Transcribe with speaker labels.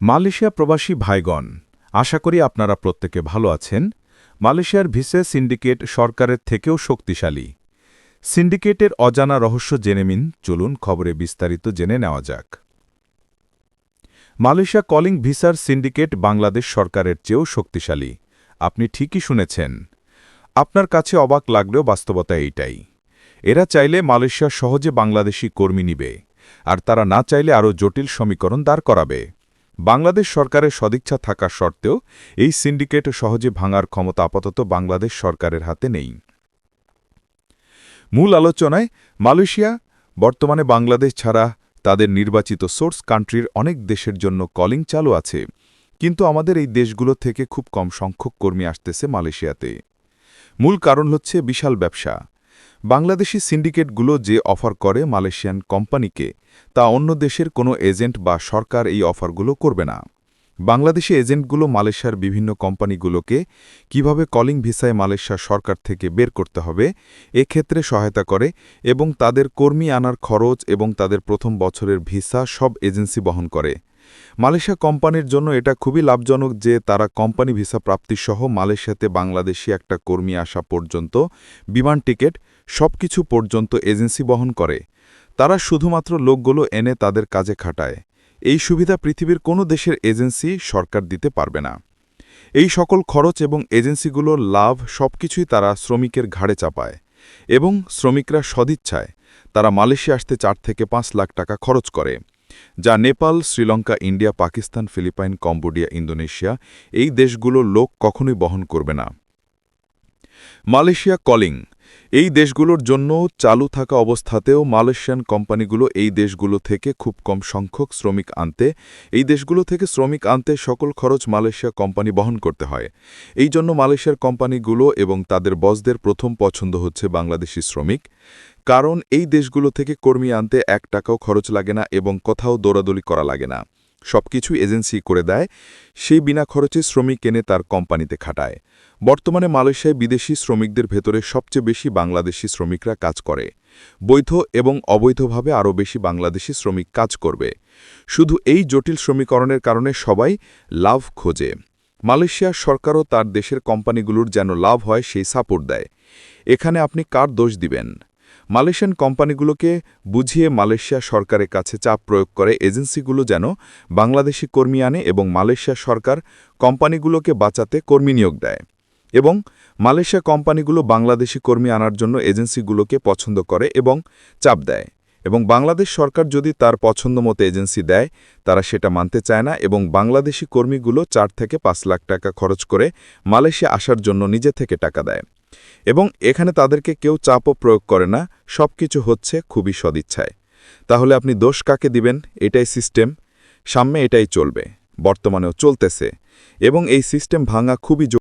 Speaker 1: Malaysia প্রবাসী ভাইগণ, আশা করি আপনারা প্রত্যেকে ভালো আছেন। মালয়েশিয়ার ভিসে সিন্ডিকেট সরকারের থেকেও শক্তিশালী। সিন্ডিকেটের অজানা রহস্য জেনে নিন, চলুন খবরে বিস্তারিত জেনে নেওয়া যাক। মালয়েশিয়া কলিং ভিসার সিন্ডিকেট বাংলাদেশ সরকারের চেয়েও শক্তিশালী। আপনি ঠিকই শুনেছেন। আপনার কাছে অবাক লাগলেও বাস্তবতা এইটাই। এরা চাইলে মালয়েশিয়া সহজে বাংলাদেশি কর্মী নিবে, আর তারা না চাইলে আরও জটিল সমীকরণ দাঁড় করাবে। বাংলাদেশ সরকারের সদিচ্ছা থাকার সত্ত্বেও এই সিন্ডিকেট সহজে ভাঙার ক্ষমতা আপাতত বাংলাদেশ সরকারের হাতে নেই। মূল আলোচনায় মালয়েশিয়া, বর্তমানে বাংলাদেশ ছাড়া তাদের নির্বাচিত সোর্স কান্ট্রির অনেক দেশের জন্য কলিং চালু আছে, কিন্তু আমাদের এই দেশগুলো থেকে খুব কম সংখ্যক কর্মী আসতেছে মালয়েশিয়াতে। মূল কারণ হচ্ছে বিশাল ব্যবসা। বাংলাদেশি সিন্ডিকেটগুলো যে অফার করে মালয়েশিয়ান কোম্পানিকে, তা অন্য দেশের কোনো এজেন্ট বা সরকার এই অফারগুলো করবে না। বাংলাদেশি এজেন্টগুলো মালয়েশিয়ার বিভিন্ন কোম্পানিগুলোকে কীভাবে কলিং ভিসায় মালয়েশিয়া সরকার থেকে বের করতে হবে, এক্ষেত্রে সহায়তা করে এবং তাদের কর্মী আনার খরচ এবং তাদের প্রথম বছরের ভিসা সব এজেন্সি বহন করে। মালয়েশিয়া কোম্পানির জন্য এটা খুবই লাভজনক যে তারা কোম্পানি ভিসা প্রাপ্তিসহ মালয়েশিয়াতে বাংলাদেশি একটা কর্মী আসা পর্যন্ত, বিমান টিকিট, সবকিছু পর্যন্ত এজেন্সি বহন করে। তারা শুধুমাত্র লোকগুলো এনে তাদের কাজে খাটায়। এই সুবিধা পৃথিবীর কোনো দেশের এজেন্সি সরকার দিতে পারবে না। এই সকল খরচ এবং এজেন্সিগুলোর লাভ সবকিছুই তারা শ্রমিকের ঘাড়ে চাপায় এবং শ্রমিকরা সদিচ্ছায়। তারা মালয়েশিয়া আসতে চার থেকে পাঁচ লাখ টাকা খরচ করে। যা Nepal, Sri Lanka, India, Pakistan, Philippines, Cambodia, Indonesia, এই দেশগুলো লোক কখনোই বহন করবে না। মালয়েশিয়া কলিং, এই দেশগুলোর জন্য চালু থাকা অবস্থাতেও মালয়েশিয়ান কোম্পানিগুলো এই দেশগুলো থেকে খুব কম সংখ্যক শ্রমিক আনতে, এই দেশগুলো থেকে শ্রমিক আনতে সকল খরচ মালয়েশিয়া কোম্পানি বহন করতে হয়। এই জন্য মালয়েশিয়ার কোম্পানিগুলো এবং তাদের বসদের প্রথম পছন্দ হচ্ছে বাংলাদেশি শ্রমিক। কারণ এই দেশগুলো থেকে কর্মী আনতে এক টাকাও খরচ লাগে না এবং কোথাও দৌড়াদৌড়ি করা লাগে না। সবকিছু এজেন্সি করে দেয়, সেই বিনা খরচে শ্রমিক এনে তার কোম্পানিতে খাটায়। বর্তমানে মালয়েশিয়ায় বিদেশি শ্রমিকদের ভেতরে সবচেয়ে বেশি বাংলাদেশি শ্রমিকরা কাজ করে। বৈধ এবং অবৈধভাবে আরও বেশি বাংলাদেশি শ্রমিক কাজ করবে। শুধু এই জটিল শ্রমিকরণের কারণে সবাই লাভ খোঁজে। মালয়েশিয়ার সরকারও তার দেশের কোম্পানিগুলোর যেন লাভ হয় সেই সাপোর্ট দেয়। এখানে আপনি কার দোষ দিবেন? মালয়েশিয়ান কোম্পানিগুলোকে বুঝিয়ে মালয়েশিয়া সরকারের কাছে চাপ প্রয়োগ করে এজেন্সিগুলো যেন বাংলাদেশি কর্মী আনে এবং মালয়েশিয়া সরকার কোম্পানিগুলোকে বাঁচাতে কর্মী নিয়োগ দেয় এবং মালয়েশিয়া কোম্পানিগুলো বাংলাদেশি কর্মী আনার জন্য এজেন্সিগুলোকে পছন্দ করে এবং চাপ দেয়। এবং বাংলাদেশ সরকার যদি তার পছন্দ মতো এজেন্সি দেয়, তারা সেটা মানতে চায় না এবং বাংলাদেশি কর্মীগুলো চার থেকে পাঁচ লাখ টাকা খরচ করে মালয়েশিয়া আসার জন্য নিজে থেকে টাকা দেয়। এবং এখানে তাদেরকে কেউ চাপও প্রয়োগ করে না সব কিছু হচ্ছে খুবই সদিচ্ছায়। তাহলে আপনি দোষ কাকে দিবেন? এটাই সিস্টেম। সামনে এটাই চলবে। বর্তমানেও চলতেছে। এবং এই সিস্টেম ভাঙা খুবই